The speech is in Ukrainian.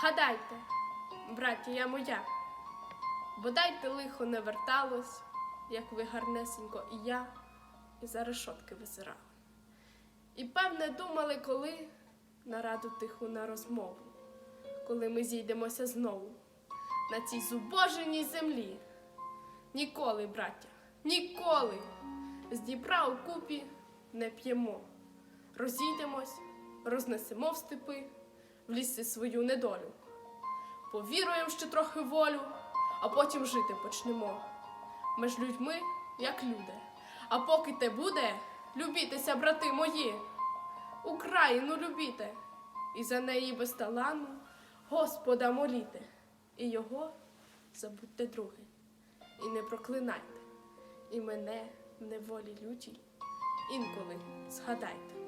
Згадайте, братія моя, бодайте лихо не верталось, як ви гарнесенько і я, і за решотки визирали. І певне думали, коли на раду тиху на розмову, коли ми зійдемося знову на цій зубоженій землі. Ніколи, браття, ніколи з Дніпра у купі не п'ємо. Розійдемось, рознесемо в степи, в лісі свою недолю. Повіруємо ще трохи волю, а потім жити почнемо. Ми ж людьми, як люди. А поки те буде, любітеся, брати мої, Україну любіте, і за неї безталанну Господа моліте, і його забудьте другий, і не проклинайте, і мене в неволі лютій інколи згадайте.